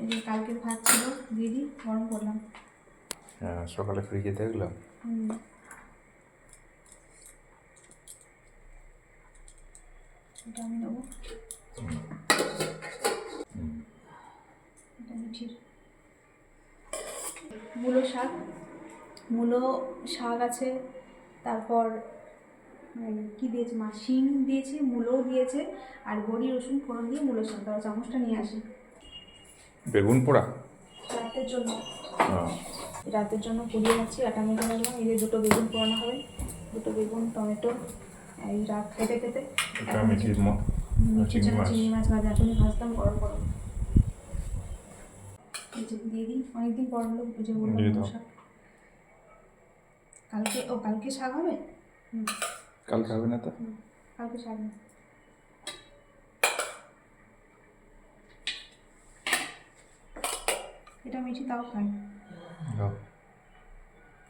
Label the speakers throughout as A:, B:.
A: এই যে কালকের ভাত ছিল দিয়ে দিই গরম করলাম।
B: হ্যাঁ সকালে ফ্রিজে দেখলাম
A: হুম। এটা আমি নেব। এটা মিঠির মূলো শাক। মূলো শাক আছে তারপর কি দিয়েছে মা? শিং দিয়েছে মূলো দিয়েছে আর বড়ি রসুন ফোড়ন দিয়ে মূলো শাক। দেওয়া চামচটা নিয়ে আসি।
B: বেগুন পোড়া?
A: রাতের জন্য। রাতের জন্য পুড়িয়ে রাখছি আটা মেখে রাখলাম। এই যে দুটো বেগুন পোড়ানো হবে। দুটো বেগুন টমেটো এই রাত খেতে খেতে।
B: চিংড়ি মাছ।
A: ভাজা। এখনই ভাজতাম গরম গরম। দিয়ে দিই। অনেকদিন পর হলো যে বললাম কালকে ও কালকে শাক হবে? হুম।
B: কাল খাবে না তো?
A: কালকে শাক হবে। এটা মিঠি তাও খাই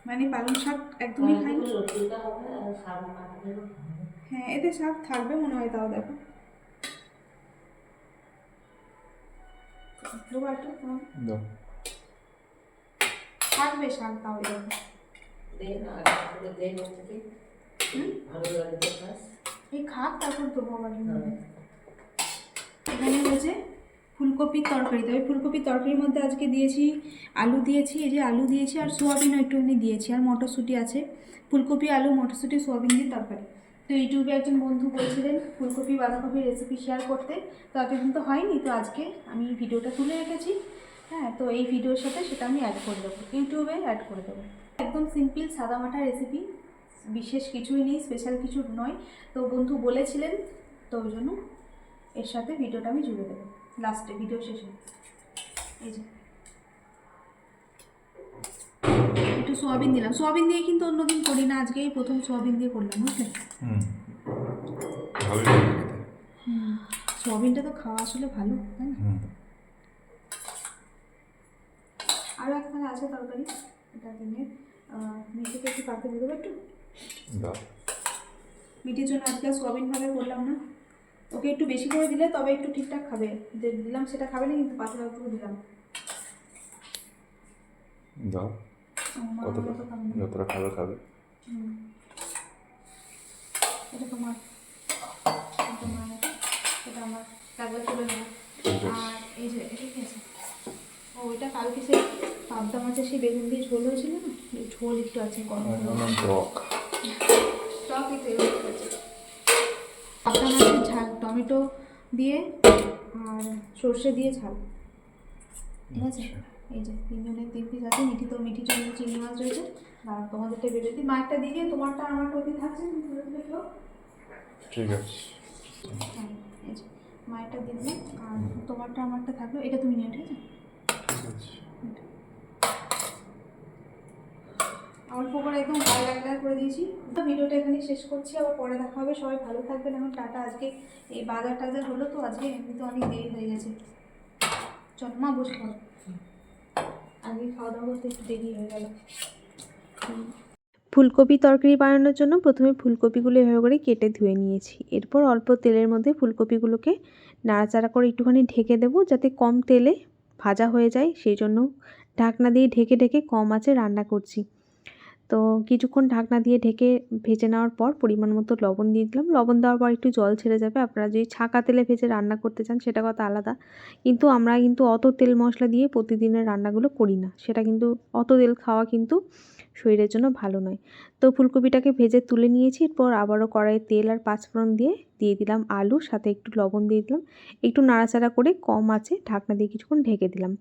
A: মানে পালং শাক একদমই খাই হ্যাঁ এতে শাক থাকবে মনে হয় তাও দেখো। থাকবে শাক তাও দেখো এই খাক তারপর দেবো আবার। এখানে হয়েছে ফুলকপির তরকারি। তবে ফুলকপির তরকারির মধ্যে আজকে দিয়েছি আলু দিয়েছি, এই যে আলু দিয়েছি আর সোয়াবিনও একটুখানি দিয়েছি আর মটরশুঁটি আছে। ফুলকপি, আলু, মটরশুঁটি, সোয়াবিন দিয়ে তরকারি। তো ইউটিউবে একজন বন্ধু বলছিলেন ফুলকপি, বাঁধাকপির রেসিপি শেয়ার করতে। তো এতদিন তো হয়নি, তো আজকে আমি ভিডিওটা তুলে রেখেছি। হ্যাঁ তো এই ভিডিওর সাথে সেটা আমি অ্যাড করে দেবো। ইউটিউবে অ্যাড করে দেবো। একদম সিম্পল সাদামাটা রেসিপি বিশেষ কিছুই নেই স্পেশাল কিছু নয়। তো বন্ধু বলেছিলেন, তো ওই জন্য এর সাথে ভিডিওটা আমি জুড়ে দেবো। লাস্টে ভিডিও শেষে। এই যে। একটু সোয়াবিন দিলাম। সোয়াবিন দিয়ে কিন্তু অন্যদিন করি না আজকে এই প্রথম সোয়াবিন দিয়ে করলাম বুঝলেন সোয়াবিনটা তো খাওয়া আসলে ভালো তাই না? আরও একখানে আছে তরকারি এটা দিনে মিঠিকে একটু পাতে দিয়ে দেবো একটু। মিঠির জন্য আজকে সোয়াবিন ভাবে করলাম না। ওকে একটু বেশি করে দিলে তবে একটু ঠিকঠাক খাবে। যে দিলাম সেটা খাবে না কিন্তু পাতে অল্প দিলাম।
B: দাও। যতটা খাবে খাবে।
A: এটা তোমার আমার এটা আমার লাগলে তুলে নেব আর এই যে এটা কি আছে? ও এটা কালকে সেই পাবদা মাছের সেই বেগুন দিয়ে ঝোল হয়েছিল না? ঝোল একটু আছে
B: টক
A: পাবদা টমেটো দিয়ে আর সর্ষে দিয়ে ঝাল। ঠিক আছে?
B: আচ্ছা।
A: এই যে তিনজনের তিন পিস আছে মিঠি তো মিঠি জন্য চিংড়ি মাছ রয়েছে। আর তোমাদেরটা বেরো দিই। মায়েরটা দিয়ে দিয়ে তোমারটা আমারটা ওদিকে থাকছে
B: ঠিক আছে।
A: হ্যাঁ মায়েরটা দিয়ে আর তোমারটা আমারটা থাকল এটা তুমি নিও ঠিক আছে
B: ঠিক আছে
A: অল্প করে একদম ভালো লাগলা করে দিয়েছি। ভিডিওটা এখানে শেষ করছি, আবার পরে দেখা হবে। সবাই ভালো থাকবেন। এখন টাটা, আজকে এই বাজার টাজার হলো, তো আজকে এমনিতে অনেক দেরি হয়ে গেছে। চল, মা বসে পড়ো। আগে খাওয়া দাওয়া করতে একটু দেরি হয়ে গেল।
C: ফুলকপি তরকারি বানানোর জন্য প্রথমে ফুলকপিগুলো এভাবে করে কেটে ধুয়ে নিয়েছি। এরপর অল্প তেলের মধ্যে ফুলকপিগুলোকে নাড়াচাড়া করে একটুখানি ঢেকে দেবো, যাতে কম তেলে ভাজা হয়ে যায়। সেই জন্য ঢাকনা দিয়ে ঢেকে ঢেকে কম আঁচে রান্না করছি। তো কিছুক্ষণ ঢাকনা দিয়ে ঢেকে ভেজে নেওয়ার পর পরিমাণ মতো লবণ দিয়ে দিলাম। লবণ দেওয়ার পর একটু জল ছেড়ে যাবে। আপনারা যদি ছাঁকা তেলে ভেজে রান্না করতে চান, সেটা কথা আলাদা। কিন্তু আমরা কিন্তু অত তেল মশলা দিয়ে প্রতিদিনের রান্নাগুলো করি না। সেটা কিন্তু অত তেল খাওয়া কিন্তু শরীরের জন্য ভালো নয়। তো ফুলকপিটাকে ভেজে তুলে নিয়েছি, এরপর আবারও কড়াইয়ে তেল আর পাঁচফোড়ন দিয়ে দিয়ে দিলাম আলু, সাথে একটু লবণ দিয়ে দিলাম। একটু নাড়াচাড়া করে কম আছে, ঢাকনা দিয়ে কিছুক্ষণ ঢেকে দিলাম।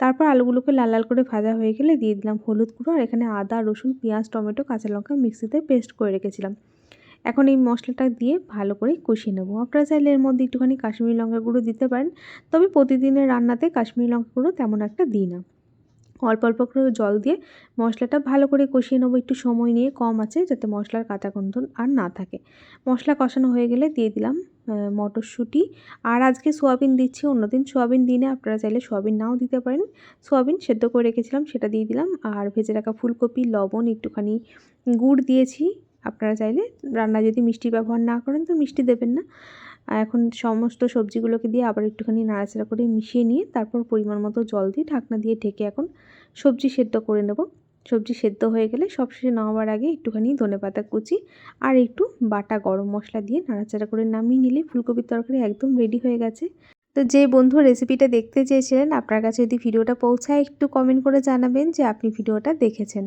C: তারপর আলুগুলোকে লাল লাল করে ভাজা হয়ে গেলে দিয়ে দিলাম হলুদ গুঁড়ো আর এখানে আদা, রসুন, পেঁয়াজ, টমেটো, কাঁচা লঙ্কা মিক্সিতে পেস্ট করে রেখেছিলাম। এখন এই মশলাটা দিয়ে ভালো করে কষিয়ে নেব। আপনারা চাইলে এর মধ্যে একটুখানি কাশ্মীরি লঙ্কা গুঁড়ো দিতে পারেন, তবে প্রতিদিনের রান্নাতে কাশ্মীরি লঙ্কা গুঁড়ো তেমন একটা দিই না। অল্প অল্প করে জল দিয়ে মশলাটা ভালো করে কষিয়ে নেব। একটু সময় নিয়ে কম আছে যাতে মশলার কাঁচা গন্ধ আর না থাকে। মশলা কষানো হয়ে গেলে দিয়ে দিলাম মটরশুঁটি। আর আজকে সোয়াবিন দিচ্ছি, অন্যদিন সোয়াবিন দিনে আপনারা চাইলে সোয়াবিন নাও দিতে পারেন। সোয়াবিন সেদ্ধ করে রেখেছিলাম, সেটা দিয়ে দিলাম। আর ভেজে রাখা ফুলকপি, লবণ, একটুখানি গুড় দিয়েছি। আপনারা চাইলে রান্না যদি মিষ্টি ব্যবহার না করেন তো মিষ্টি দেবেন না।
A: আর এখন সমস্ত সবজিগুলোকে দিয়ে আবার একটুখানি নাড়াচাড়া করে মিশিয়ে নিয়ে তারপর পরিমাণ মতো জল দিয়ে ঢাকনা দিয়ে ঢেকে এখন সবজি সেদ্ধ করে নেব। সবজি সেদ্ধ হয়ে গেলে সবশেষে নামাবার আগে একটুখানি ধনেপাতা কুচি আর একটু বাটা গরম মশলা দিয়ে নাড়াচাড়া করে নামিয়ে নিলে ফুলকপির তরকারি একদম রেডি হয়ে গেছে। তো যে বন্ধু রেসিপিটা দেখতে চেয়েছিলেন, আপনার কাছে যদি ভিডিওটা পৌঁছায় একটু কমেন্ট করে জানাবেন যে আপনি ভিডিওটা দেখেছেন।